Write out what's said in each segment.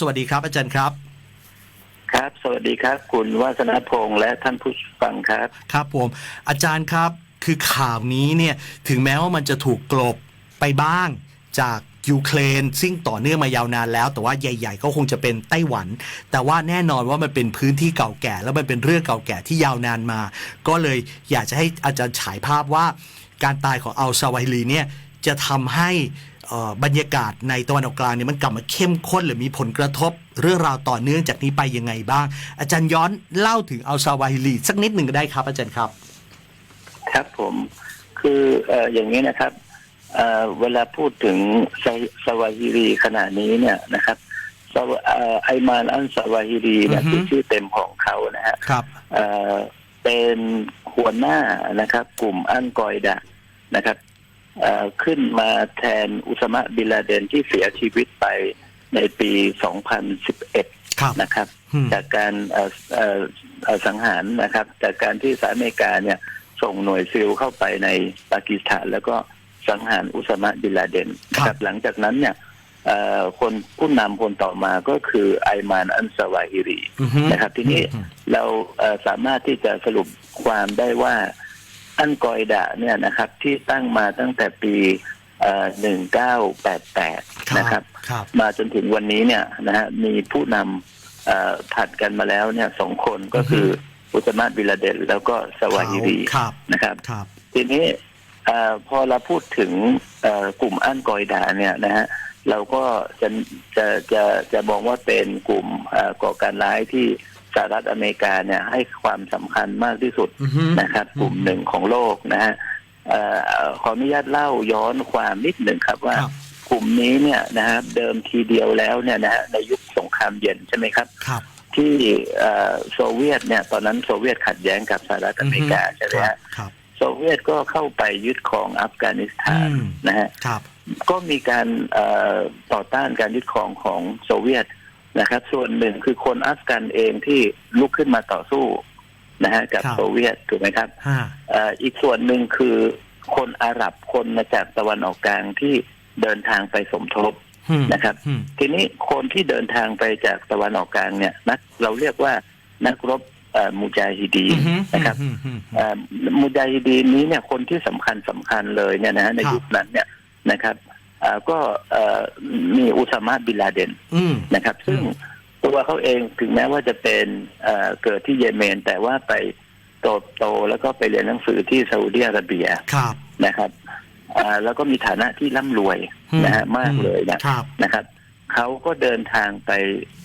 สวัสดีครับอาจารย์ครับ ครับ สวัสดีครับ คุณวาสนาพงษ์และท่านผู้ฟังครับ ครับผม อาจารย์ครับ คือข่าวนี้เนี่ย ถึงแม้ว่ามันจะถูกกลบไปบ้างจากยูเครนซึ่งต่อเนื่องมายาวนานแล้ว แต่ว่าใหญ่ ๆ ก็คงจะเป็นไต้หวัน แต่ว่าแน่นอนว่ามันเป็นพื้นที่เก่าแก่ แล้วมันเป็นเรื่องเก่าแก่ที่ยาวนานมา ก็เลยอยากจะให้อาจารย์ฉายภาพว่า การตายของอัลซาวาฮิลีเนี่ยจะทำให้เอ่อ บรรยากาศในตะวันออกกลางเนี่ยมันกลับมาเข้มข้นหรือมีผลกระทบ เรื่องราวต่อเนื่องจากนี้ไปยังไงบ้าง อาจารย์ย้อนเล่าถึงอัลซาวาฮิลีสักนิดหนึ่งก็ได้ครับ อาจารย์ครับ ครับผมคือเอ่ออย่างนี้นะครับเอ่อเวลาพูดถึงไซสวาฮิรีขณะนี้เนี่ยนะครับสวเอ่อไอมานอันสวาฮิรีเนี่ยอือฮึคือชื่อเต็มของเขานะฮะครับเอ่อเป็นหัวหน้านะครับ กลุ่มอันกอยดะนะครับเอ่อ ขึ้นมาแทนอุสมะบินลาเดนที่เสียชีวิตไปในปี 2011ครับนะครับอืมจากการเอ่อเอ่อเอ่อสังหารนะครับ จากการที่สหรัฐอเมริกาเนี่ยส่งหน่วยซิลเข้าไปในปากีสถาน แล้วก็สังหารอุสมะบินลาเดนนะครับหลังจากนั้นเนี่ยเอ่อคนผู้นำคนต่อมาก็คือไอมานอันสวาฮิรีอือฮึนะครับ ทีนี้อืมเราเอ่อสามารถที่จะสรุปความได้ว่า อันกอยดะเนี่ยนะครับ ที่ตั้งมาตั้งแต่ปีหนึ่งเก้าแปดแปดนะครับครับมาจนถึงวันนี้เนี่ยนะฮะมีผู้นำเอ่อผัดกันมาแล้วเนี่ยสองคนก็คืออุสมาบิลาเดนแล้วก็สวาฮิรีครับนะครับครับทีนี้เอ่อพอเราพูดถึงเอ่อกลุ่มอันกอยดาเนี่ยนะฮะเราก็จะจะจะจะมองว่าเป็นกลุ่มเอ่อก่อการร้ายที่ สหรัฐอเมริกาเนี่ยให้ความสำคัญมากที่สุดอือฮึนะครับ กลุ่มหนึ่งของโลกนะฮะเอ่อขออนุญาตเล่าย้อนความนิดหนึ่งครับว่าครับกลุ่มนี้เนี่ยนะครับ เดิมทีเดียวแล้วเนี่ยนะฮะในยุคสงครามเย็นใช่ไหมครับครับ ที่เอ่อโซเวียตเนี่ย ตอนนั้นโซเวียตขัดแย้งกับสหรัฐอเมริกาใช่ไหมฮะครับโซเวียตก็เข้าไปยึดครองอัฟกานิสถานอืมนะฮะครับก็มีการเอ่อต่อต้านการยึดครองของโซเวียต นะครับ ส่วนหนึ่งคือคนอัฟกันเองที่ลุกขึ้นมาต่อสู้นะฮะกับครับโซเวียตถูกไหมครับห้าเอ่ออีกส่วนหนึ่งคือคนอาหรับคนมาจากตะวันออกกลางที่เดินทางไปสมทบอืมนะครับอืมทีนี้คนที่เดินทางไปจากตะวันออกกลางเนี่ยนักเราเรียกว่านักรบเอ่อมุจาฮิดีนอือฮึนะครับอืมอืมเอ่อมุจาฮิดีนนี้เนี่ยคนที่สำคัญสำคัญเลยเนี่ยนะฮะในครับยุคนั้นเนี่ยนะครับเอ่อ ก็เอ่อมีอุสามาบินลาเดนอืมนะครับ ซึ่งตัวเขาเองถึงแม้ว่าจะเป็นเอ่อเกิดที่เยเมน แต่ว่าไปโตโตแล้วก็ไปเรียนหนังสือที่ซาอุดิอาระเบียครับนะครับอ่าแล้วก็มีฐานะที่ร่ำรวยอืมนะฮะมากเลยนะครับนะครับเขาก็เดินทางไป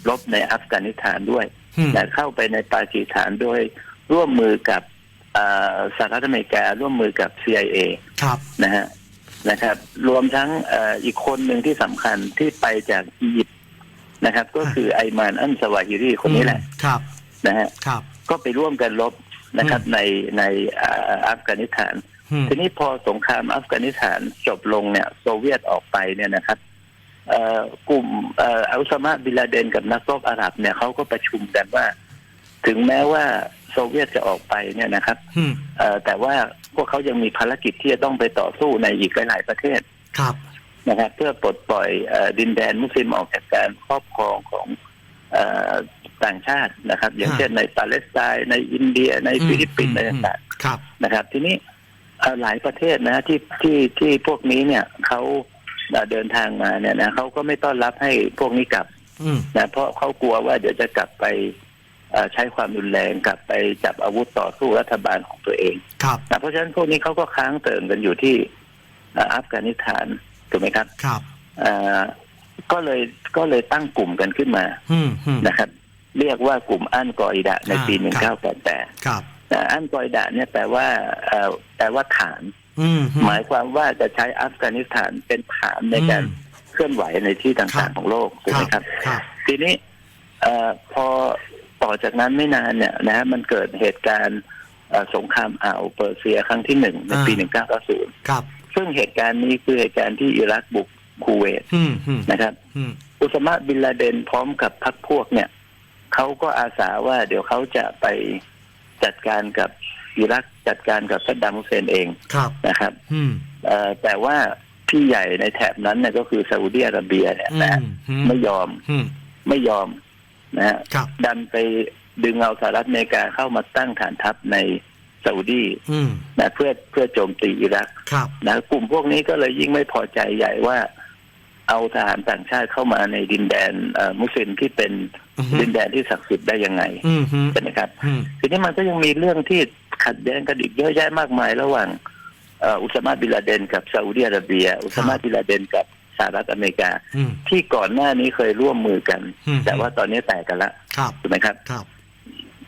รบในอัฟกานิสถานด้วยอืมและเข้าไปในปากีสถานโดยร่วมมือกับอ่าสหรัฐอเมริการ่วมมือกับ CIA ครับนะฮะ นะครับ รวมทั้งเอ่ออีกคนหนึ่งที่สำคัญที่ไปจากอียิปต์นะครับ ก็คือไอมานอันสวาฮิรีคนนี้แหละครับนะฮะครับก็ไปร่วมกันรบนะครับอืมในในอ่าอัฟกานิสถานอืมทีนี้พอสงครามอัฟกานิสถานจบลงเนี่ย โซเวียตออกไปเนี่ยนะครับเอ่อกลุ่มเอ่ออัลซามาบินลาเดนกับนักรบอาหรับเนี่ยเขาก็ประชุมกันว่า ถึงแม้ว่าโซเวียตจะออกไปเนี่ยนะครับอืมเอ่อแต่ว่าพวกเขายังมีภารกิจที่จะต้องไปต่อสู้ในอีกหลายๆประเทศครับนะครับ เพื่อปลดปล่อยเอ่อดินแดนมุสลิมออกจากการครอบครองของเอ่อต่างชาตินะครับ อย่างฮะเช่นในปาเลสไตน์ในอินเดียในฟิลิปปินส์อะไรต่างๆ ครับ นะครับทีนี้เอ่อหลายประเทศนะที่ที่ที่พวกนี้เนี่ยเขาเอ่อเดินทางมาเนี่ยนะเขาก็ไม่ต้อนรับให้พวกนี้กลับอืมนะเพราะเขากลัวว่าเดี๋ยวจะกลับไปเอ่อ ใช้ความรุนแรงกลับไปจับอาวุธต่อสู้รัฐบาลของตัวเองครับนะเพราะฉะนั้นพวกนี้เขาก็ค้างเติ่งกันอยู่ที่เอ่ออัฟกานิสถานถูกไหมครับครับเอ่อก็เลยก็เลยตั้งกลุ่มกันขึ้นมาอืมอืมนะครับ เรียกว่ากลุ่มอันกออิดะในปีอ่าหนึ่งครัเก้าบแปดแปดครับอันกออิดะเนี่ยแปลว่าเอ่อแปลว่าฐานอืมหมายความว่าจะใช้อัฟกานิสถานเป็นฐานในการเคลื่อนไหวในที่ครัต่างบๆของโลกถูกไหมครับครับทีนี้เอ่อพอ ต่อจากนั้นไม่นานเนี่ยนะฮะมันเกิดเหตุการณ์เอ่อสงครามอ่าวเปอร์เซียครั้งที่หนึ่งในปี 1990ครับ ซึ่งเหตุการณ์นี้คือเหตุการณ์ที่อิรักบุกคูเวตอืมอืมนะครับอืมอุสมาบินลาเดนพร้อมกับพรรคพวกเนี่ยเขาก็อาสาว่าเดี๋ยวเขาจะไปจัดการกับอิรักจัดการกับซัดดัมฮุสเซนเองครับนะครับอืมเอ่อแต่ว่าพี่ใหญ่ในแถบนั้นเนี่ยก็คือซาอุดิอาระเบียเนี่ยอืนะมอืมไม่ยอมอืมไม่ยอม นะฮะครับดันไปดึงเอาสหรัฐอเมริกาเข้ามาตั้งฐานทัพในซาอุดีอืมนะเพื่อเพื่อโจมตีอิรักครับนะกลุ่มพวกนี้ก็เลยยิ่งไม่พอใจใหญ่ว่า เอาทหารต่างชาติเข้ามาในดินแดนเอ่อมุสลิมที่เป็นอือฮึดินแดนที่ศักดิ์สิทธิ์ได้ยังไงอืมฮึใช่ไหมครับอืมทีนี้มันก็ยังมีเรื่องที่ขัดแย้งกันอีกเยอะแยะมากมายระหว่างเอ่ออุสมาบินลาเดนกับซาอุดิอาระเบีย อุสมาบินลาเดนกับส หรัฐอเมริกาอืมที่ก่อนหน้านี้เคยร่วมมือกันอืมแต่ว่าตอนนี้แตกกันละครับถูกไหมครับครับ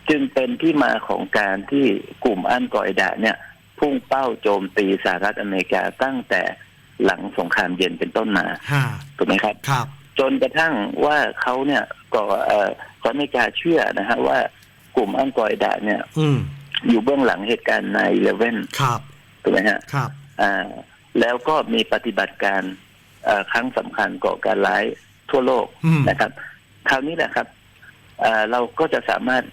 จึงเป็นที่มาของการที่กลุ่มอันกออิดะเนี่ยพุ่งเป้าโจมตีสหรัฐอเมริกาตั้งแต่หลังสงครามเย็นเป็นต้นมาห้าถูกไหมครับครับ จนกระทั่งว่าเขาเนี่ยก็เอ่อสหรัฐอเมริกาเชื่อนะฮะว่ากลุ่มอันกออิดะเนี่ย อืมอยู่เบื้องหลังเหตุการณ์ในเลเว่นครับถูกไหมฮะครับ อ่า แล้วก็มีปฏิบัติการเอ่อ ครั้งสำคัญก่อการร้ายทั่วโลกอืมนะครับ คราวนี้แหละครับอ่าเราก็จะสามารถ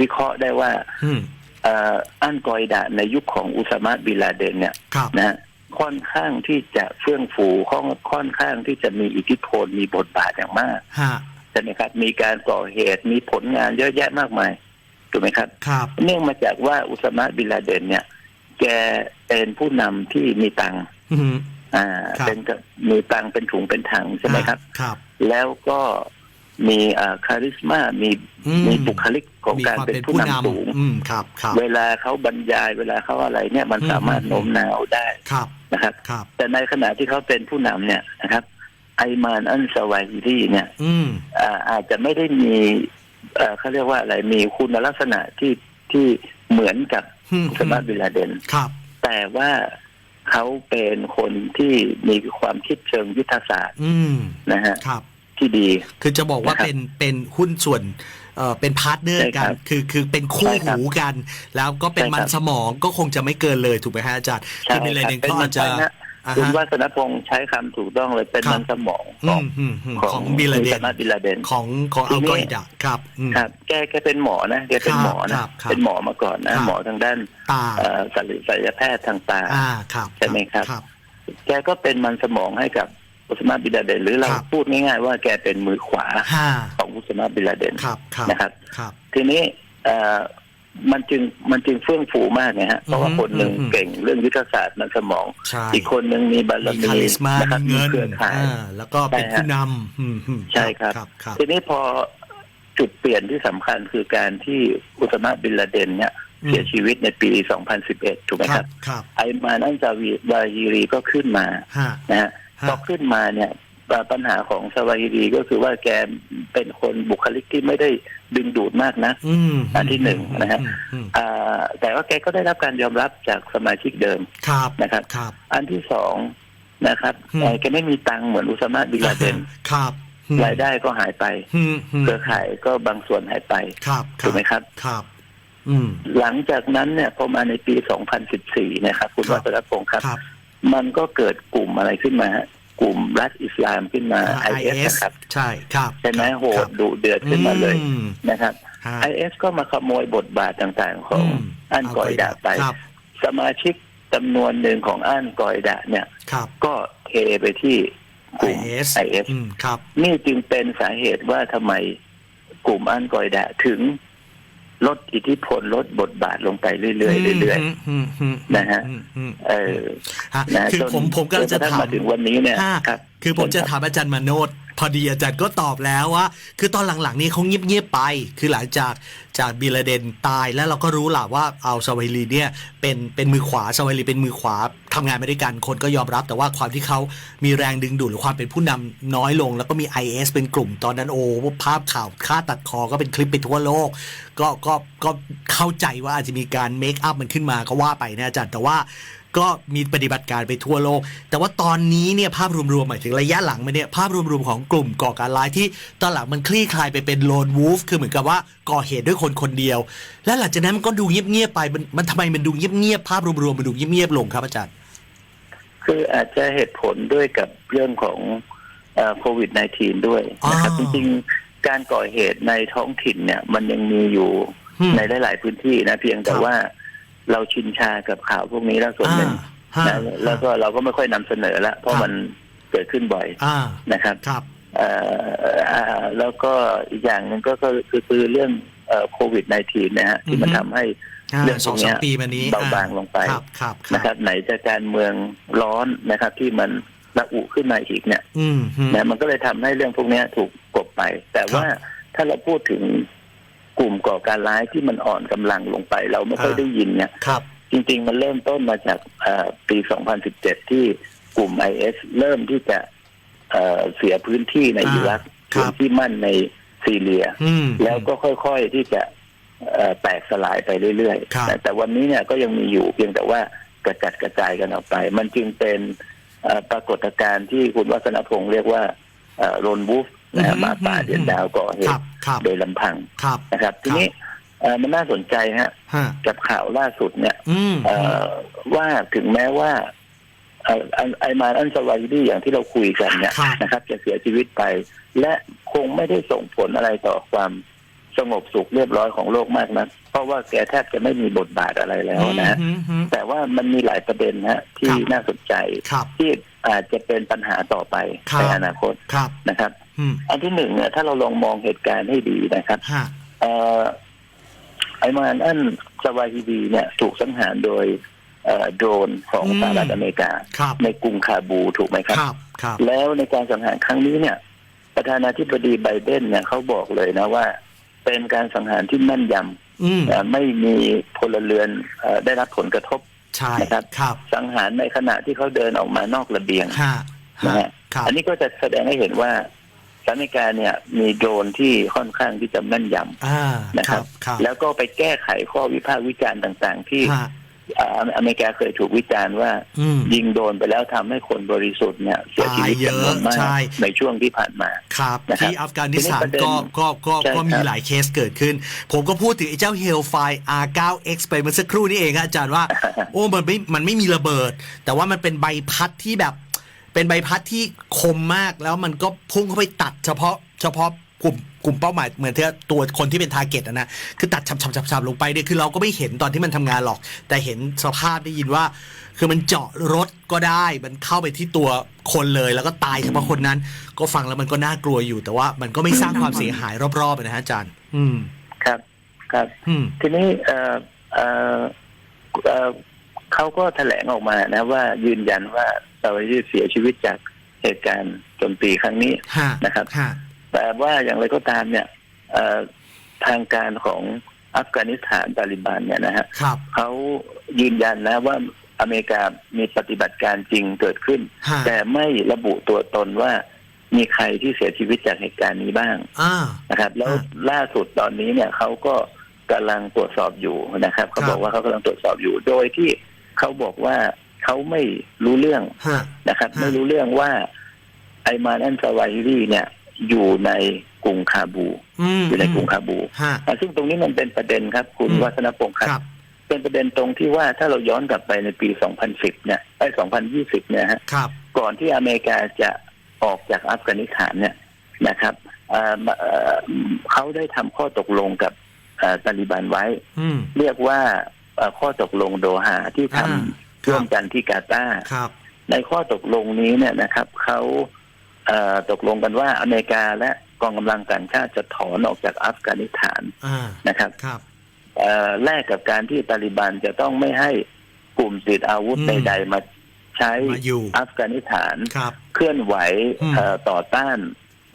วิเคราะห์ได้ว่าอืมเอ่ออันกออิดะในยุคของอุสามาบินลาเดนเนี่ยครับนะฮะค่อนข้างที่จะเฟื่องฟูค่อนค่อนข้างที่จะมีอิทธิพลมีบทบาทอย่างมากห้าใช่ไหมครับ มีการก่อเหตุมีผลงานเยอะแยะมากมายถูกไหมครับครับ เนื่องมาจากว่าอุสามะบินลาเดนเนี่ย แกเป็นผู้นำที่มีตังค์ อืมอ่าครับ เป็นกับมีตังค์เป็นถุงเป็นถังใช่ไหมครับครับ แล้วก็มีอ่าคาริสมามีอืม มีบุคลิกของมีการความเป็นเป็นผู้ผู้นำนสูงำอืมครับครับ เวลาเขาบรรยายเวลาเขาอะไรเนี่ยมันอืม สามารถอืมโน้มน้าวได้ครับนะครับ ครับ แต่ในขณะที่เขาเป็นผู้นำเนี่ยนะครับ ไอมานอันสวาฮิรีเนี่ยอืมอ่าอาจจะไม่ได้มีเอ่อเขาเรียกว่าอะไรมีคุณลักษณะที่ที่เหมือนกับอืมอุสมาบินลาเดน ครับ แต่ว่า เขาเป็นคนที่มีความคิดเชิงยุทธศาสตร์อืมนะฮะครับ ที่ดี คือจะบอกว่านะครับเป็นเป็นหุ้นส่วนเอ่อเป็นพาร์ทเนอร์ใช่กัครันบคือคือเป็นคู่ใช่ครับหูกัน แล้วก็เป็นใช่ครับ มันสมองก็คงจะไม่เกินเลยถูกไหมฮะอาจารย์ใช่คือเป็นอะไรครับหนึ่งเป็นเขามัอาจจะนนะอ่า คุณฮะวัฒนพงศ์ใช้คำถูกต้องเลยเป็นครับมันสมองอืของมอืมอืมของบิลลาเดอุสนมาบินลาเดนของของทีอัลนี้กออิดะครับอืมครับ แกแกเป็นหมอนะแกเป็นหมอคนะรับครับเป็นหมอมาก่อนนะครับหมอทางด้านตาเอ่อศัลยศัลยแพทย์ทางตาอ่าครับใช่ไหมครับครับ แกก็เป็นมันสมองให้กับอุสมาบินลาเดนหรือเราครับพูดง่ายๆว่าแกเป็นมือขวาห้าของอุสมาบินลาเดนครับครับนะครับครับ ทีนี้เอ่อ มันจึงมันจึงเฟื่องฟูมากนะฮะเพราะว่าอืมคนหนึ่งอืมเก่งเรื่องยุทธศาสตร์มันสมอง ใช่ อีกคนหนึ่งมีบารมีมีคาลิสมานะครับมีเงินเครือข่าย อ่าแล้วก็เป็นใช่ฮะผู้นำอืมอืมใช่ครับครับ ครับ ทีนี้พอจุดเปลี่ยนที่สำคัญคือการที่อุสมาบินลาเดนเนี่ยอืม เสียชีวิตในปี 2011 ถูกไหมคครัรับบ ครับไอมานันจาวีวาฮีรีก็ขึ้นมาห้านะฮะฮะพอขึ้นมาเนี่ยปัญหาของสวาฮีรีก็คือว่าแกเป็นคนบุคลิกที่ไม่ได้ ดึงดูดมากนะอืมอันที่หนึ่งนะฮะอืมอืมอ่าแต่ว่าแกก็ได้รับการยอมรับจากสมาชิกเดิมครับนะครับครับอันที่สองนะครับอืมเอ่อแกไม่มีตังค์เหมือนอุสมาบินลาเดนครับอืมรายได้ก็หายไปอืมอืมเครือข่ายก็บางส่วนหายไปครับคถูรักไหมครับครับอืมหลังจากนั้นเนี่ยพอมาในปี 2014 นะครับ คุณครับวัชรพงศ์ครับครับ มันก็เกิดกลุ่มอะไรขึ้นมาฮะ กลุ่มรัฐอิสลามขึ้นมา IS นะครับใช่ครับใช่ไหมครับโหดดุเดือดขึ้นมาเลยอืมนะครับฮะ IS ก็มาขโมยบทบาทต่างๆ ของมอันกออิดะไปครับสมาชิกจำนวนหนึ่งของอันกออิดะเนี่ยครับก็เทไปที่กลุ่ม IS IS อืมครับนี่จึงเป็นสาเหตุว่าทำไมกลุ่มอันกออิดะถึง ลดอิทธิพลลดบทบาทลงไปเรื่อยๆเรื่อยมอืมอืมนะฮะอืมอืมๆเออฮะนะคือจนผมผมก็จนจะกรทั่งถามมาถึงวันนี้เนี่ยอ่าครับคือผมจะถามอาจารย์มาโนดพ อดีอาจารย์ก็ตอบแล้วว่า คือตอนหลังๆนี้เขาเงียบๆไป คือหลังจากจากบิลเดนตายแล้วเราก็รู้หละว่าเอาซาเวลีเนี่ยเป็นเป็นมือขวาซาเวลีเป็นมือขวาทำงานไม่ได้กันคนก็ยอมรับ แต่ว่าความที่เขามีแรงดึงดูดหรือความเป็นผู้นำน้อยลง แล้วก็มี IS เป็นกลุ่มตอนนั้นโอ้ภาพข่าวฆ่าตัดคอก็เป็นคลิปไปทั่วโลก ก็ก็ก็เข้าใจว่าอาจจะมีการเมคอัพมันขึ้นมาก็ว่าไปนะอาจารย์แต่ว่า ก็มีปฏิบัติการไปทั่วโลก แต่ว่าตอนนี้เนี่ยภาพรวมๆหมายถึงระยะหลังมาเนี่ยภาพรวมๆของกลุ่มก่อการร้ายที่ตอนหลังมันคลี่คลายไปเป็นโลนวูฟคือเหมือนกับว่าก่อเหตุด้วยคนคนเดียว และหลังจากนั้นมันก็ดูเงียบๆไปมันมันทำไมมันดูเงียบๆภาพรวมๆมันดูเงียบๆลงครับอาจารย์ คืออาจจะเหตุผลด้วยกับเรื่องของโควิด -19 ด้วยนะครับอ๋จอริงๆการก่อเหตุในท้องถิ่นเนี่ย มันยังมีอยู่อืมในหลาย ๆ พื้นที่นะเพียงแต่ครับว่า เราชินชากับข่าวพวกนี้แล้วส่วนหนึ่งอ่านะแล้วก็เราก็ไม่ค่อยนำเสนอละเพราะครับมันเกิดขึ้นบ่อยอ่านะครับ ครับ เอ่ออ่าแล้วก็อีกอย่างหนึ่งก็ก็คือคือเรื่องโควิด -19 นะฮะที่มันอือฮึ ทำให้ อ่าเรื่องสองพวกเนี้สามยปีมานี้เบาบางลงไป ครับครับคนะครัรับบ ไหนจะการเมืองร้อนนะครับ ที่มันระอุขึ้นมาอีกเนี่ยอืมฮึ นะมันก็เลยทำให้เรื่องพวกเนี้ยถูกกลบไป แต่ว่าถ้าเราพูดถึง กลุ่มก่อการร้ายที่มันอ่อนกำลังลงไป เราไม่ค่อยได้ยินเนี่ยครับจริง ๆ มันเริ่มต้นมาจากเอ่อปี 2017 ที่กลุ่ม IS เริ่มที่จะเอ่อเสียพื้นที่ในอ่าอิรักครับพื้นที่มั่นในซีเรียอืมแล้วก็ค่อยๆที่จะเอ่อแตกสลายไปเรื่อยครับๆแต่แต่วันนี้เนี่ยก็ยังมีอยู่เพียงแต่ว่ากระจัดกระจายกันออกไป มันจึงเป็นเอ่อปรากฏการณ์ที่คุณวัฒนพงศ์เรียกว่าโรนวูฟ นะฮะหมาป่าเดียนดาวก่อเหครัตุบครับโดยลำพังครับนะครับ ทีนี้เอ่อมันน่าสนใจฮะฮะกับข่าวล่าสุดเนี่ยอืมเอ่อว่าถึงแม้ว่าเอ่อไอไอมานอันสวายิดีอย่างที่เราคุยกันเนี่ยครับนะครับ จะเสียชีวิตไป และคงไม่ได้ส่งผลอะไรต่อความสงบสุขเรียบร้อยของโลกมากนะเพราะว่าแกแทบจะไม่มีบทบาทอะไรแล้วนะฮะอืมฮึแต่ว่ามันมีหลายประเด็นฮะที่ครับน่าสนใจครับที่อาจจะเป็นปัญหาต่อไปครับในอนาคตครับนะครับ อืมอันที่หนึ่งเนี่ยถ้าเราลองมองเหตุการณ์ให้ดีนะครับฮะเอ่อไอมานอันสวาฮิดีเนี่ยถูกสังหารโดยเอ่อโดรนของสหรัฐอเมริกาครับในกรุงคาบูถูกไหมครับครับครับแล้วในการสังหารครั้งนี้เนี่ย ประธานาธิบดีไบเดนเนี่ยเขาบอกเลยนะว่า เป็นการสังหารที่แม่นยอืมำเอ่อไม่มีพลเรือนเอ่อได้รับผลกระทบใช่นะครับครับสังหารในขณะที่เขาเดินออกมานอกระเบียงฮะนะฮะฮะครับอันนี้ก็จะแสดงให้เห็นว่า สหรัฐอเมริกาเนี่ยมีโดรนที่ค่อนข้างที่จะแม่นยำอ่านะคครัรับบ ครับแล้วก็ไปแก้ไขข้อวิพากษ์วิจารณ์ต่าง ๆ ที่ฮะอ่าอเมริกาเคยถูกวิจารณ์ว่า อืม ยิงโดนไปแล้วทำให้คนบริสุทธิ์เนี่ยเสียชีวิตตายเยอะจำนวนมากใช่ ในช่วงที่ผ่านมา ครับนะครับที่อัฟกานิสถาทีนี้ปนระเด็นก็ก็ก็ใช่ก็มีครับหลายเคสเกิดขึ้น ผมก็พูดถึงไอ้เจ้า Hellfire R9X ไปเมื่อสักครู่นี้เองครับอาจารย์ว่า โอ้มันไม่มันไม่มีระเบิด แต่ว่ามันเป็นใบพัดที่แบบ เป็นใบพัดที่คมมากแล้วมันก็พุ่งเข้าไปตัดเฉพาะเฉพาะกลุ่มกลุ่มเป้าหมายเหมือนที่ตัวคนที่เป็นทาร์เก็ตนะคือตัดฉับฉับฉับฉับลงไปเนี่ยคือเราก็ไม่เห็นตอนที่มันทำงานหรอก แต่เห็นสภาพได้ยินว่า คือมันเจาะรถก็ได้ มันเข้าไปที่ตัวคนเลย แล้วก็ตายเฉพาะคนนั้น ก็ฟังแล้วมันก็น่ากลัวอยู่ แต่ว่ามันก็ไม่สร้างความเสียหายรอบๆนะฮะอาจารย์ อืม ครับ ครับอืมทีนี้เอ่อเอ่อเอ่อเขาก็แถลงออกมานะว่ายืนยันว่า ซาวารีเสียชีวิตจากเหตุการณ์โจมตีครั้งนี้ฮะนะครับ ฮะแต่ว่าอย่างไรก็ตามเนี่ยเอ่อทางการของอัฟกานิสถานตาลิบันเนี่ยนะฮะครับเขายืนยันนะว่าอเมริกามีปฏิบัติการจริงเกิดขึ้น ฮะแต่ไม่ระบุตัวตนว่ามีใครที่เสียชีวิตจากเหตุการณ์นี้บ้างอ่า นะครับ แล้วอ่าล่าสุดตอนนี้เนี่ยเขาก็กำลังตรวจสอบอยู่นะครับเขาครับบอกว่าเขากำลังตรวจสอบอยู่ โดยที่เขาบอกว่า เขาไม่รู้เรื่องฮะ นะครับ ฮะ ไม่รู้เรื่องว่าไอมานอันซาวาฮิรีเนี่ย อยู่ในกรุงคาบู อืมอยู่ในกรุงคาบูฮะ อะซึ่งตรงนี้มันเป็นประเด็นครับ คุณอืม วัฒนพงศ์คครับรับ เป็นประเด็นตรงที่ว่าถ้าเราย้อนกลับไปในปี 2010 เนี่ยไอ้2020 เนี่ยฮะ ครับ ก่อนที่อเมริกาจะออกจากอัฟกานิสถานเนี่ยนะครับเอ่อมาเอ่อเขาได้ทำข้อตกลงกับเอ่อตาลิบันไว้ อืม เรียกว่าเอ่อข้อตกลงโดฮาที่ทอ่าำ ร่วมกันที่กาตาร์ครับในข้อตกลงนี้เนี่ยนะครับเขาเอ่อตกลงกันว่าอเมริกาและกองกำลังต่างชาติจะถอนออกจากอัฟกานิสถานอ่านะครับครับเอ่อแลกกับการที่ตาลิบันจะต้องไม่ให้กลุ่มติดอาวุธอืมใดๆมาใช้มาอยู่อัฟกานิสถานครับเคลื่อนไหวอืมเอ่อต่อต้าน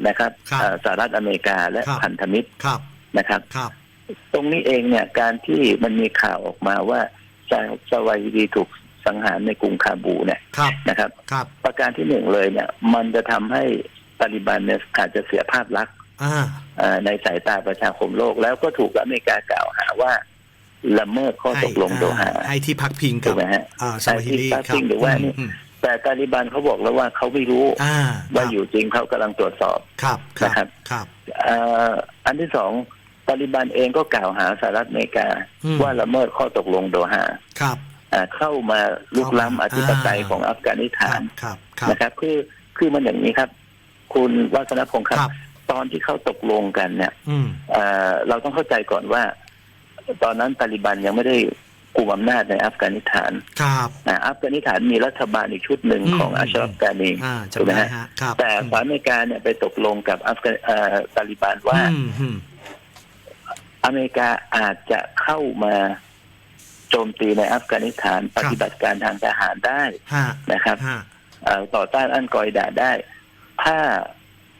นะครับครับเอ่อสหรัฐอเมริกาและครับพันธมิตรครับนะครับครับตรงนี้เองเนี่ยการที่มันมีข่าวออกมาว่าซาซาวาฮิดีถูก สังหารในกรุงคาบูเนี่ยครับนะครับ ครับ ประการที่หนึ่งเลยเนี่ย มันจะทำให้ตาลิบันเนี่ยอาจจะเสียภาพลักษณ์อ่าเอ่อในสายตาประชาคมโลก แล้วก็ถูกอเมริกากล่าวหาว่าละเมิดข้อตกลงโดฮาให้ที่พักพิงถูกับกไหมฮะอ่าซาวาฮิรีให้ที่พักครัพิงหรือว่านี่อืมแต่ตาลิบันเขาบอกแล้วว่าเขาไม่รู้อ่าว่าอยู่จริงเขากำลังตรวจสอบครับครับนะครับครับเอ่ออันที่สองตาลิบันเองก็กล่าวหาสหรัฐอเมริกาอืมว่าละเมิดข้อตกลงโดฮาครับอ่า เข้ามาลุกล้ำอเข้ามาธิปไตยอ่าของอัฟกานิสครัถานบครับครับนะครับ คือคือมันอย่างนี้ครับ คุณวัฒนพงศ์คครัรับบตอนที่เขาตกลงกันเนี่ยอืมเอ่อเราต้องเข้าใจก่อนว่า ตอนนั้นตาลิบันยังไม่ได้กลุ่มอำนาจในอัฟกานิสถานครับนะอัฟกานิสถานมีรัฐบาลอีกชุดหนึ่งอืมของอัชรอฟกานีอ่าถูกจำไหมได้ฮะฮะครับแต่สหรัฐอเมริกาเนี่ยไปตกลงกับอัฟกานเอ่อตาลิบันว่าอืมอืมอเมริกาอาจจะเข้ามา โจมตีในอัฟกานิสถานปฏิบัติการทางทหารได้ฮะนะครับฮะเอ่อต่อต้านอันกอยดาได้ ถ้า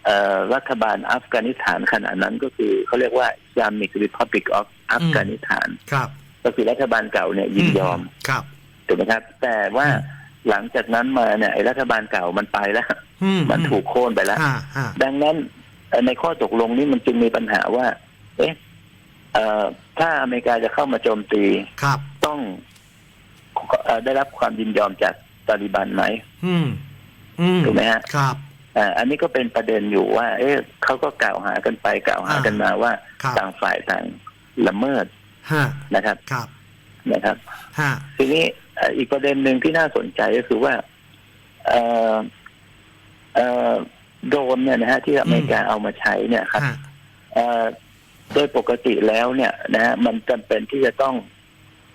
เอ่อรัฐบาลอัฟกานิสถานขณะนั้นก็คือเขาเรียกว่า Islamic Republic of อัฟกานิสถานครับก็คือรัฐบาลเก่าเนี่ยยินยอมครับถูกไหมครับ แต่ว่าอืมหลังจากนั้นมาเนี่ยไอ้รัฐบาลเก่ามันไปแล้วอืมันถูกโค่นไปแล้วฮะฮะดังนั้นเอ่อในข้อตกลงนี้มันจึงมีปัญหาว่า เอ๊ะ เอ่อถ้าอเมริกาจะเข้ามาโจมตีครับ ต้องเอ่อได้รับความยินยอมจากตาลิบันไหม อืม อืมถูกไหมฮะ ครับ อ่าอันนี้ก็เป็นประเด็นอยู่ว่า เอ๊ะเขาก็กล่าวหากันไปกล่าวหากันมาว่าครับ ต่างฝ่ายต่างละเมิดฮะนะครับ ครับนะครับ ฮะทีนี้เอ่ออีกประเด็นหนึ่งที่น่าสนใจก็คือว่าเอ่อเอ่อโดรนเนี่ยนะฮะที่อเมริกาเอามาใช้เนี่ยครับฮะเอ่อ โดยปกติแล้วเนี่ยนะฮะมันจำเป็นที่จะต้อง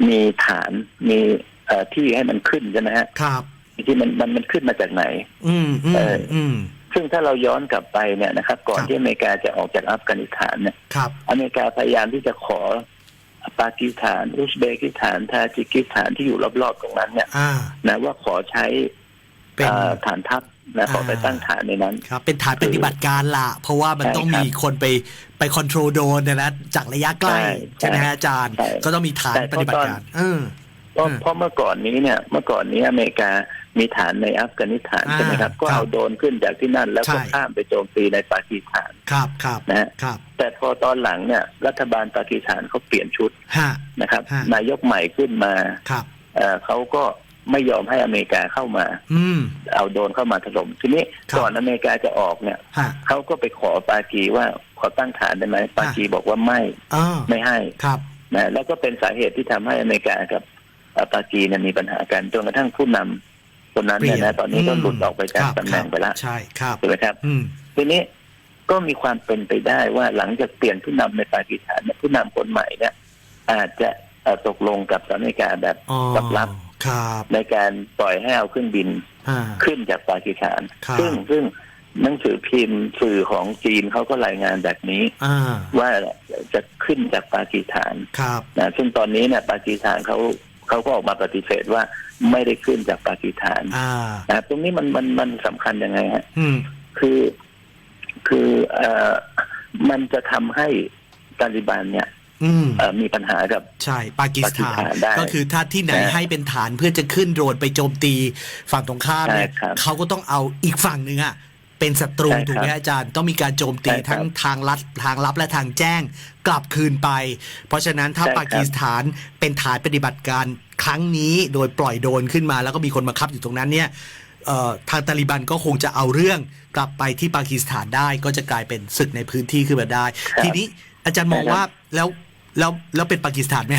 มีฐานมีเอ่อที่ให้มันขึ้นใช่ไหมฮะครับที่มันมันมันขึ้นมาจากไหน อืมอืเอมออืมซึ่งถ้าเราย้อนกลับไปเนี่ยนะครับ ก่อนครับที่อเมริกาจะออกจากอัฟกานิสถานเนี่ยครับอเมริกาพยายามที่จะขอปากีสถาน อุซเบกิสถานทาจิกิสถานที่อยู่รอบๆตรงนั้นเนี่ยอ่านะว่าขอใช้เป็นเอ่อฐานทัพ นะขอไปอ่าตั้งฐานในนั้นครับเป็นฐานปฏิบัติการละเพราะว่ามันใช่ต้องครับมีคนไปไปคอนโทรลโดรนนะนะจากระยะใกล้ใช่ใช่ไหมใช่ฮะอาจารย์ใช่ก็ต้องมีฐานแต่ปฏิบัติการตอนเออเพราะอืมเพราะเมื่อก่อนนี้เนี่ยเมื่อก่อนนี้อเมริกามีฐานในอัฟกานิสถานอ่าใช่ไหมครับก็ครับเอาโดรนขึ้นจากที่นั่น แล้วก็ใช่ข้ามไปโจมตีในปากีสถานครับครับนะฮะครับ แต่พอตอนหลังเนี่ย รัฐบาลปากีสถานเขาเปลี่ยนชุดฮะนะครับฮะนายกใหม่ขึ้นมาครับเอ่อเขาก็ ไม่ยอมให้อเมริกาเข้ามา อืม เอาโดรนเข้ามาถล่มทีนี้ครับ ก่อนอเมริกาจะออกเนี่ยฮะ เขาก็ไปขอปากีว่าขอตั้งฐานได้ไหมปากีบอกว่าไม่อ่าไม่ให้ครับ นะแล้วก็เป็นสาเหตุที่ทำให้อเมริกากับเอ่อปากีเนี่ยมีปัญหากันจนกระทั่งผู้นำคนนั้นเนี่ยนะตอนนี้ก็หลุดออกไปจากครับตำแหน่งไปแล้วใช่ครับ ถูกไหมครับ อืม ทีนี้ก็มีความเป็นไปได้ว่าหลังจากเปลี่ยนผู้นำในปากีสถานเนี่ยผู้นำคนใหม่เนี่ยอาจจะเอ่อตกลงกับสหรัฐอเมริกาแบบ อ๋อลับ ครับๆในการปล่อยให้เอาเครื่องบินอ่า ขึ้นจากปากีสถาน ครับ ซึ่งซึ่งหนังสือพิมพ์สื่อของจีนเขาก็รายงานแบบนี้ อ่าว่าจะขึ้นจากปากีสถานครับ นะซึ่งตอนนี้เนี่ยปากีสถานเขาเขาก็ออกมาปฏิเสธว่าไม่ได้ขึ้นจากปากีสถานอ่า นะตรงนี้มันมันมันสำคัญยังไงฮะ อืม คือคือเอ่อมันจะทำให้ตาลิบันเนี่ย อืม เอ่อมีปัญหากับ ใช่ ปากีสถานปากีสถานได้ก็คือถ้าที่ไหนนะให้เป็นฐานเพื่อจะขึ้นโดรนไปโจมตีฝั่งตรงข้ามเนี่ยใช่ครับเขาก็ต้องเอาอีกฝั่งหนึ่งอะเป็นศัตรูใช่ครับถูกไหมอาจารย์ ต้องมีการโจมตีใช่ครับทั้งทางลัดทางลับและทางแจ้งกลับคืนไป เพราะฉะนั้นถ้าใช่ครับ ปากีสถานเป็นฐานปฏิบัติการครั้งนี้โดยปล่อยโดรนขึ้นมา แล้วก็มีคนมาคับอยู่ตรงนั้นเนี่ยเอ่อทางตาลิบันก็คงจะเอาเรื่องกลับไปที่ปากีสถานได้ก็จะกลายเป็นศึกในพื้นที่ขึ้นมาได้ ครับ ทีนี้อาจารย์มองใช่ครับว่าแล้ว แล้วแล้วเป็นปากีสถานไหม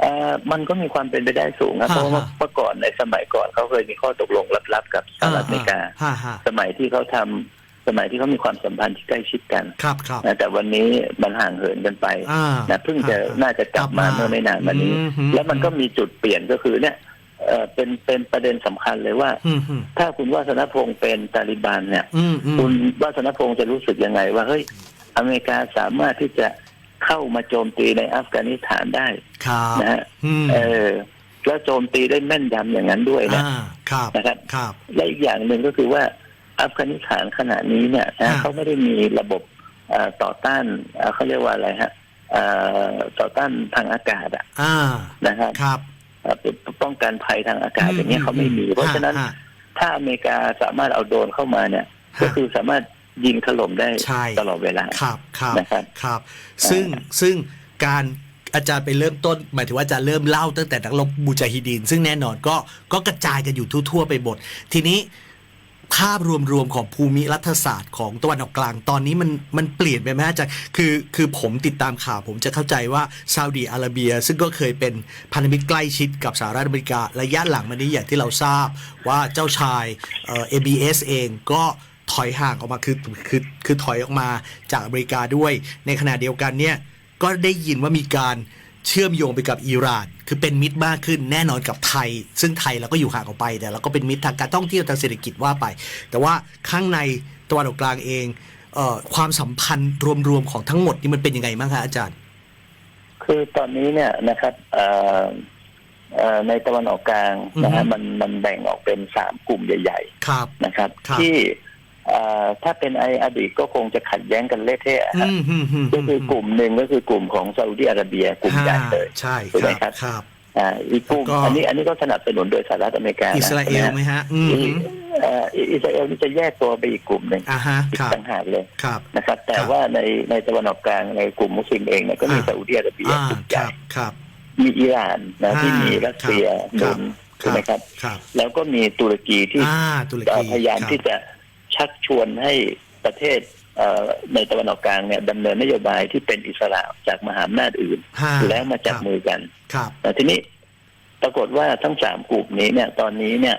เอ่อมันก็มีความเป็นไปได้สูงครับฮะเพราะว่าฮะเมื่อก่อนในสมัยก่อนเขาเคยมีข้อตกลงลับๆกับสหรัฐอเมริกาฮ่าฮ่าสมัยที่เขาทำสมัยที่เขามีความสัมพันธ์ที่ใกล้ชิดกันครับครับนะแต่วันนี้มันห่างเหินกันไปอ่านะเพิ่งจะอ่าน่าจะกลับมาเมื่อไม่นานมานี้อืมแล้วมันก็มีจุดเปลี่ยนก็คือเนี่ยเอ่อเป็นเป็นประเด็นสำคัญเลยว่าอืมอืมถ้าคุณวาสนพงศ์เป็นตาลิบันเนี่ยอืมอืมคุณวาสนพงศ์จะรู้สึกยังไงว่าเฮ้ย อเมริกาสามารถที่จะเข้ามาโจมตีในอัฟกานิสถานได้ครับนะฮะอืมเออแล้วโจมตีได้แม่นยำอย่างนั้นด้วยนะอ่าครับนะครับครับและอีกอย่างหนึ่งก็คือว่าอัฟกานิสถานขณะนี้เนี่ยนะฮะเขาไม่ได้มีระบบเอ่อต่อต้านเอ่อเขาเรียกว่าอะไรฮะเอ่อต่อต้านทางอากาศอะอ่านะครับครับเอ่อป้องกันภัยทางอากาศอย่างเงี้ยเขาไม่มี เพราะฉะนั้นฮถ้าอเมริกาสามารถเอาโดรนเข้ามาเนี่ยฮะก็คือสามารถ ยิงถล่มได้ใช่ตลอดเวลาครับครับนะครับครับ ซึ่งซึ่งการอาจารย์ไปเริ่มต้น หมายถึงว่าอาจารย์เริ่มเล่าตั้งแต่นักรบบูจาฮิดีน ซึ่งแน่นอนก็ก็กระจายกันอยู่ทั่ว ๆ ไปหมดทีนี้ภาพรวมๆของภูมิรัฐศาสตร์ของตะวันออกกลางตอนนี้มันมันเปลี่ยนไปไหมอาจารย์คือคือผมติดตามข่าว ผมจะเข้าใจว่าซาอุดีอาระเบีย ซึ่งก็เคยเป็นพันธมิตรใกล้ชิดกับสหรัฐอเมริการะยะหลังมานี้อย่างที่เราทราบว่าเจ้าชายเอ่อ ABS เองก็ ถอยห่างออกมาคือคือคือถอยออกมาจากอเมริกาด้วย ในขณะเดียวกันเนี่ยก็ได้ยินว่ามีการเชื่อมโยงไปกับอิหร่าน คือเป็นมิตรมากขึ้นแน่นอนกับไทย ซึ่งไทยเราก็อยู่ห่างออกไปแต่เราก็เป็นมิตรทางการท่องเที่ยวทางเศรษฐกิจว่าไป แต่ว่าข้างในตะวันออกกลางเองเอ่อความสัมพันธ์รวมๆของทั้งหมดนี่มันเป็นยังไงบ้างคะอาจารย์ คือตอนนี้เนี่ยนะครับเอ่อเอ่อในตะวันออกกลางนะฮะอือฮึมันมันแบ่งออกเป็นสามกลุ่มใหญ่ครับๆนะครับครับที่เอ่อ ถ้าเป็นไออดีตก็คงจะขัดแย้งกันเละเทะอืฮะมอืมอืมก็คือกลุ่มหนึ่งก็คือกลุ่มของซาอุดิอาระเบียกลุ่มใหญ่เลยใช่ถูกคไหมรับครับครับอ่าอีกกลุ่มแล้วก็อันนี้อันนี้ก็สนับสนุนโดยสหรัฐอเมริกานะอิสราเอลไหมฮะอืมอีเอ่ออิสราเอลนี่จะแยกตัวไปอีกกลุ่มหนึ่งอ่าฮะอีกครับต่างหากเลยครับนะครับ แต่ครับว่าในในตะวันออกกลางในกลุ่มมุสลิมเองเนี่ยก็มีอ่าซาอุดิอาระเบียอ่ากลุ่มคใหญ่รับครับมีอิหร่านนะอ่าที่มีรัสเซียคหรันุบนถูกไหมครับครับ แล้วก็มีตุรกีที่อ่าตุรเอ่กีอพยายามครับที่จะ ชักชวนให้ประเทศเอ่อในตะวันออกกลางเนี่ยดำเนินนโยบายที่เป็นอิสระจากมหาอำนาจอื่นห้าแล้วมาจับมือกันครับแต่ทีนี้ปรากฏว่าทั้งสามกลุ่มนี้เนี่ย ตอนนี้เนี่ย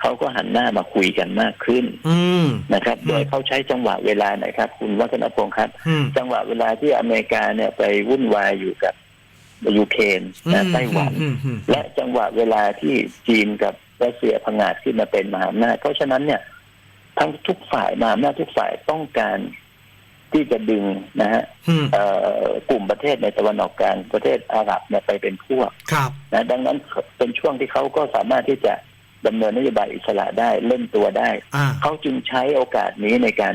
เขาก็หันหน้ามาคุยกันมากขึ้นอืมนะครับอืมโดยเขาใช้จังหวะเวลาไหนครับ คุณวัฒนพงศ์ครับอืมจังหวะเวลาที่อเมริกาเนี่ยไปวุ่นวายอยู่กับยูเครนนะไต้หวันอืมอืมและจังหวะเวลาที่จีนกับรัสเซียพังงาดขึ้นมาเป็นมหาอำนาจเพราะฉะนั้นเนี่ย ทั้งทุกฝ่ายมหาอำนาจทุกฝ่ายต้องการที่จะดึงนะฮะอืมเอ่อกลุ่มประเทศในตะวันออกกลางประเทศอาหรับเนี่ยไปเป็นพวกครับนะดังนั้นเป็นช่วงที่เขาก็สามารถที่จะดำเนินนโยบายอิสระได้เล่นตัวได้อ่าเขาจึงใช้โอกาสนี้ในการ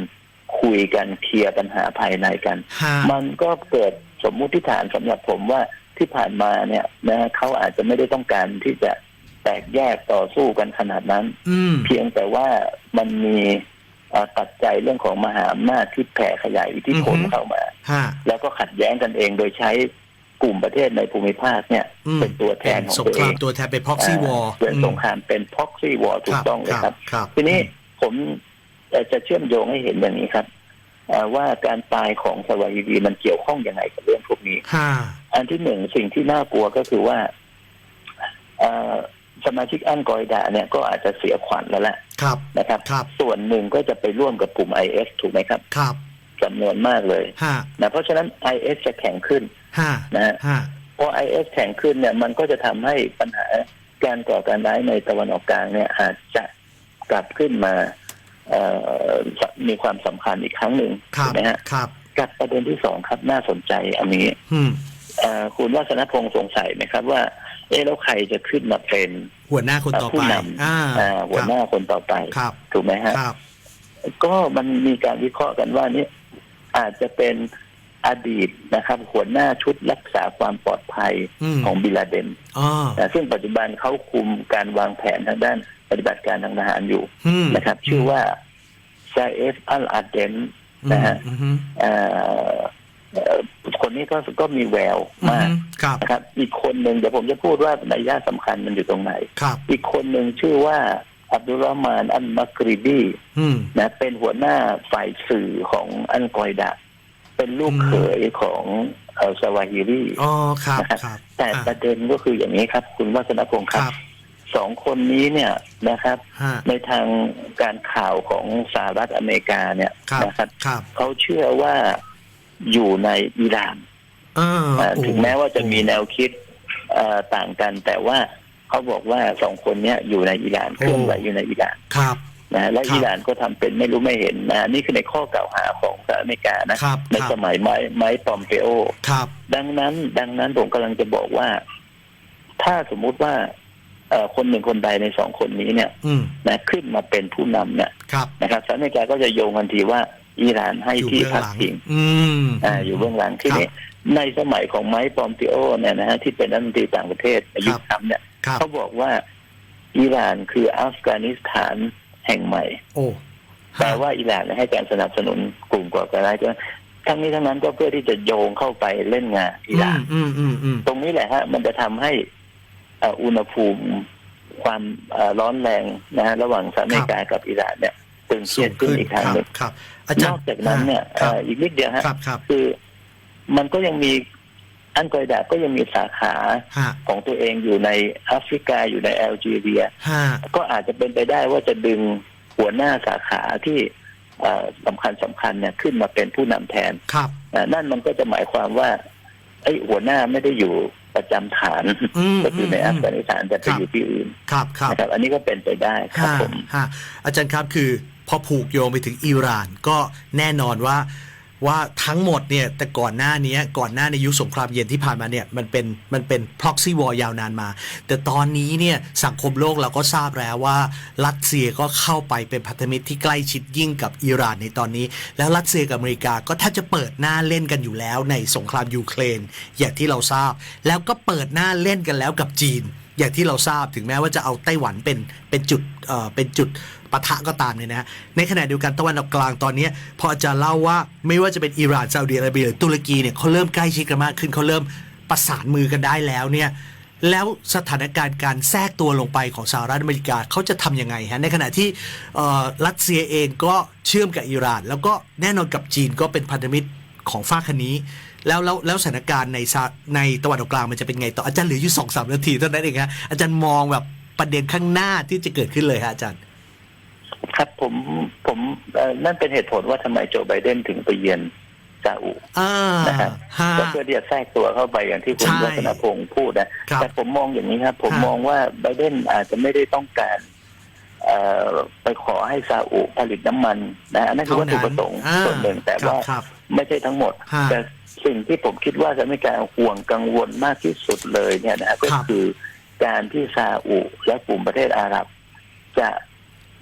คุยกันเคลียร์ปัญหาภายในกันฮะมันก็เกิดสมมุติฐานสำหรับผมว่าที่ผ่านมาเนี่ยนะเขาอาจจะไม่ได้ต้องการที่จะ แตกแยกต่อสู้กันขนาดนั้นอืมเพียงแต่ว่ามันมีเอ่อปัจจัยเรื่องของมหาอำนาจที่แผ่ขยายอิทธิพลอือฮึเข้ามาฮะแล้วก็ขัดแย้งกันเองโดยใช้กลุ่มประเทศในภูมิภาคเนี่ยอืมเป็นตัวแทนของสงตัวคเอรามงตัวแทนเป็นพ็อกซี่วอลเป็นสงครามเป็นพ็อกซี่วอร์ถูกต้องเลยครับครับทีนี้ผมเอ่อจะเชื่อมโยงให้เห็นอย่างนี้ครับเอ่อว่าการตายของสวาฮิดีมันเกี่ยวข้องยังไงกับเรื่องพวกนี้ฮะอันที่หนึ่งสิ่งที่น่ากลัวก็คือว่าเอ่อ สมาชิกอันกออิดาเนี่ยก็อาจจะเสียขวัญแล้วแหละครับนะครับครับส่วนหนึ่งก็จะไปร่วมกับกลุ่ม IS ถูกไหมครับครับจำนวนมากเลยฮะนะเพราะฉะนั้น IS จะแข็งขึ้นฮะนะฮะฮะพอ IS แข็งขึ้นเนี่ยมันก็จะทำให้ปัญหาการก่อการร้ายในตะวันออกกลางเนี่ยอาจจะกลับขึ้นมาเอ่อมีความสำคัญอีกครั้งหนึ่งครัถูบกไหมฮะครับกับประเด็นที่สองครับน่าสนใจอันนี้อืมเอ่อคุณวัฒนพงศ์สงสัยไหมครับว่า เอ๊ะแล้วใครจะขึ้นมาเป็นหัวหน้าคนต่อผู้ไปนำอ่าอ่าหัวหน้าคนต่อไปครับถูกไหมฮะครับก็มันมีการวิเคราะห์กันว่านี่อาจจะเป็นอดีตนะครับ หัวหน้าชุดรักษาความปลอดภัยอืมของบินลาเดนอ๋อนะซึ่งปัจจุบันเขาคุมการวางแผนทางด้านปฏิบัติการทางทหารอยู่อืมนะครับ ชื่อว่าซาเอฟอัลอาเดนนะฮะ อืมอืมเอ่อเอ่อคนนี้ก็ก็มีแววมากอืครับนะครับ อีกคนหนึ่งเดี๋ยวผมจะพูดว่าในยยะสำคัญมันอยู่ตรงไหนครับอีกคนหนึ่งชื่อว่าอับดุลรอฮ์มานอันมักริบีอืมนะเป็นหัวหน้าฝ่ายสื่อของอันกอยดะ เป็นลูกอืมเขยของเอลซาวาฮิรีอ๋อครับนะครับครับ แต่อะประเด็นก็คืออย่างนี้ครับ คุณวัฒนพงศ์คครับรับสองคนนี้เนี่ยนะครับฮะในทางการข่าวของสหรัฐอเมริกาเนี่ยครับนะครับครับเขาเชื่อว่า อยู่ในอิหร่านเอออ่าโอ้ถึงแม้ว่าจะมีแนวคิดเอ่อต่างกันแต่ว่าเขาบอกว่าสองคนเนี้ยอยู่ในอิหร่านเคลื่อนไหวอยู่ในอิหร่านครับนะและครับอิหร่านก็ทำเป็นไม่รู้ไม่เห็นนะนี่คือในข้อกล่าวหาของสหรัฐอเมริกานะครับในครับสมัยไม้ไม้ปอมเปโอครับ ดังนั้น ดังนั้นผมกำลังจะบอกว่า ถ้าสมมุติว่าเอ่อคนหนึ่งคนใดในสองคนนี้เนี่ยอืมนะขึ้นมาเป็นผู้นำเนี่ยครับนะครับสหรัฐอเมริกาก็จะโยงทันทีว่า อิหร่านให้อยู่ที่เบื้องพักหลังพิงอืมอ่าอยู่เบื้องหลังที่นี้ในสมัยของไมค์ปอมปิโอเนี่ยนะฮะที่เป็นรัฐมนตรีต่างประเทศในยุคทรัมป์เนี่ยครับเขาบอกว่าอิหร่านคืออัฟกานิสถานแห่งใหม่ โอ้แปลว่าอิหร่านให้การสนับสนุนกลุ่มก่อการร้ายก็ทั้งนี้ทั้งนั้นก็เพื่อที่จะโยงเข้าไปเล่นงานอิหร่านอืมอืมอืมตรงนี้แหละฮะ มันจะทำให้เอ่ออุณหภูมิความเอ่อร้อนแรงนะฮะระหว่างสหรัฐอเมริกากับอิหร่านเนี่ย ตึงเครีสูยดงขึ้นขึ้นอีกคครั้งรับหนึ่งครับอาจารนย์อกจากนั้นเนี่ยครับเอ่ออีกนิดเดียวฮะครับครับคือ มันก็ยังมีอันกอยดาก็ยังมีสาขาฮะของตัวเองอยู่ในแอฟริกาอยู่ในแอลจีเรีย ฮะก็อาจจะเป็นไปได้ว่าจะดึงหัวหน้าสาขาที่เอ่อสำคัญสำคัญเนี่ยขึ้นมาเป็นผู้นำแทนครับนะนั่นมันก็จะหมายความว่าไอ้ยหัวหน้าไม่ได้อยู่ประจำฐานอืมก็คือในอืมอัฟกานิสถานแต่ไปครับ อยู่ที่อื่นครับครับ นะครับ อันนี้ก็เป็นไปได้ครับฮะผม ฮะอาจารย์ครับคือ พอผูกโยงไปถึงอิหร่านก็แน่นอนว่าว่าทั้งหมดเนี่ยแต่ก่อนหน้านี้ก่อนหน้าในยุคสงครามเย็นที่ผ่านมาเนี่ยมันเป็นมันเป็น proxy war ยาวนานมา แต่ตอนนี้เนี่ยสังคมโลกเราก็ทราบแล้วว่า รัสเซียก็เข้าไปเป็นพันธมิตรที่ใกล้ชิดยิ่งกับอิหร่านในตอนนี้ แล้วรัสเซียกับอเมริกาก็แทบจะเปิดหน้าเล่นกันอยู่แล้วในสงครามยูเครนอย่างที่เราทราบ แล้วก็เปิดหน้าเล่นกันแล้วกับจีน อย่างที่เราทราบถึงแม้ว่าจะเอาไต้หวันเป็นเป็นจุดเอ่อเป็นจุด ปะทะก็ตามเนี่ยนะฮะในขณะเดียวกันตะวันออกกลางตอนนี้พออาจารย์เล่าว่าไม่ว่าจะเป็นอิหร่านซาอุดิอาระเบียหรือตุรกีเนี่ยเขาเริ่มใกล้ชิดกันมากขึ้นเขาเริ่มประสานมือกันได้แล้วเนี่ยแล้วสถานการณ์การแทรกตัวลงไปของสหรัฐอเมริกาเขาจะทำยังไงฮะในขณะที่รัสเซียเองก็เชื่อมกับอิหร่าน แล้วก็แน่นอนกับจีนก็เป็นพันธมิตรของฝ้าคันนี้ แล้วแล้วแล้วสถานการณ์ในในตะวันออกกลางมันจะเป็นไงต่ออาจารย์เหลืออยู่สองสามนาทีเท่านั้นเองฮะอาจารย์มองแบบประเด็นข้างหน้าที่จะเกิดขึ้นเลยฮะอาจารย์ ครับผมผมเอ่อนั่นเป็นเหตุผลว่าทำไมโจไบเดนถึงไปเยือนซาอุอ่านะครับฮะก็เพื่อที่จะแทรกตัวเข้าไปอย่างที่คุณใช่วัฒนพงศ์พูดนะครับแต่ผมมองอย่างนี้ครับ ผมฮะมองว่าไบเดนอาจจะไม่ได้ต้องการเอ่อไปขอให้ซาอุผลิตน้ำมันนะอันนั้นคือวัตถุประสงค์อ่าส่วนหนึ่งแต่ว่าครับไม่ใช่ทั้งหมดฮะแต่สิ่งที่ผมคิดว่าจะไม่การห่วงกังวลมากที่สุดเลยเนี่ยนะก็ครับคือการที่ซาอุและกลุ่มประเทศอาหรับ จะ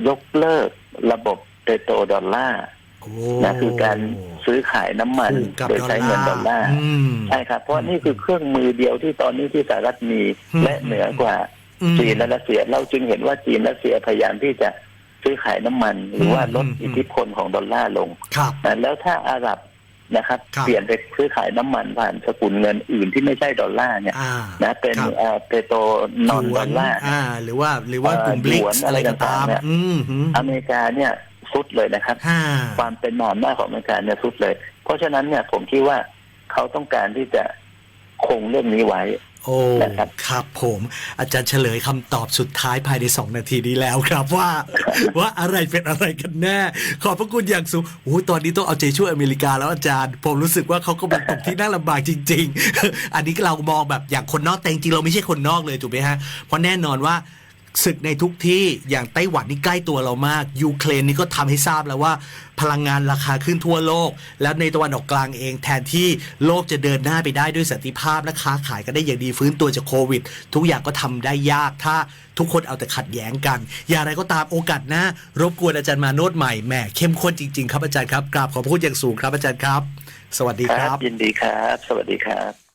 ยกเลิกระบบเปโตรดอลลาร์โอ้นะคือการซื้อขายน้ำมันผูกกับโดยใช้เงินดอลลาร์อืมใช่ครับเพราะนี่คือเครื่องมือเดียวที่ตอนนี้ที่สหรัฐมีอืม และเหนือกว่า อืม จีนและรัสเซียเราจึงเห็นว่าจีนและรัสเซียพยายามที่จะซื้อขายน้ำมัน หรือว่าลดอืมอิทธิพลของดอลลาร์ลงครับ นะแล้วถ้าอาหรับ นะครับครับเปลี่ยนไปซื้อขายน้ำมันผ่านสกุลเงินอื่นที่ไม่ใช่ดอลลาร์เนี่ยอ่านะเป็นครับเอ่อเปโตรนอนดอลลาร์อ่าหรือว่าหรือว่ากลุ่มเอ่อบลิกหยวนอะไรก็ตามอะไรต่างๆเนี่ยอืมหืมอเมริกาเนี่ยสุดเลยนะครับห้าความเป็นมหาอำนาจของอเมริกาเนี่ยสุดเลย เพราะฉะนั้นเนี่ยผมคิดว่าเขาต้องการที่จะคงเรื่องนี้ไว้ โอ้นะครับ ครับผม อาจารย์เฉลยคำตอบสุดท้ายภายในสองนาทีนี้แล้วครับว่า ว่าอะไรเป็นอะไรกันแน่ ขอบพระคุณอย่างสูงโอ้ตอนนี้ต้องเอาใจช่วยอเมริกาแล้วอาจารย์ ผมรู้สึกว่าเขากำลังตกที่น่าลำบากจริง ๆ อันนี้เรามองแบบอย่างคนนอกแต่จริงๆเราไม่ใช่คนนอกเลยถูกไหมฮะเพราะแน่นอนว่า ศึกในทุกที่อย่างไต้หวันนี่ใกล้ตัวเรามาก ยูเครนนี่ก็ทำให้ทราบแล้วว่า พลังงานราคาขึ้นทั่วโลก แล้วในตะวันออกกลางเองแทนที่โลกจะเดินหน้าไปได้ด้วยสันติภาพและค้าขายกันได้อย่างดีฟื้นตัวจากโควิด ทุกอย่างก็ทำได้ยากถ้าทุกคนเอาแต่ขัดแย้งกัน อย่างไรก็ตามโอกาสหน้ารบกวนอาจารย์มาโนดใหม่แหมเข้มข้นจริงๆ ครับอาจารย์ครับกราบขอพระคุณอย่างสูงครับอาจารย์ครับ สวัสดีครับยินดีครับ สวัสดีครับ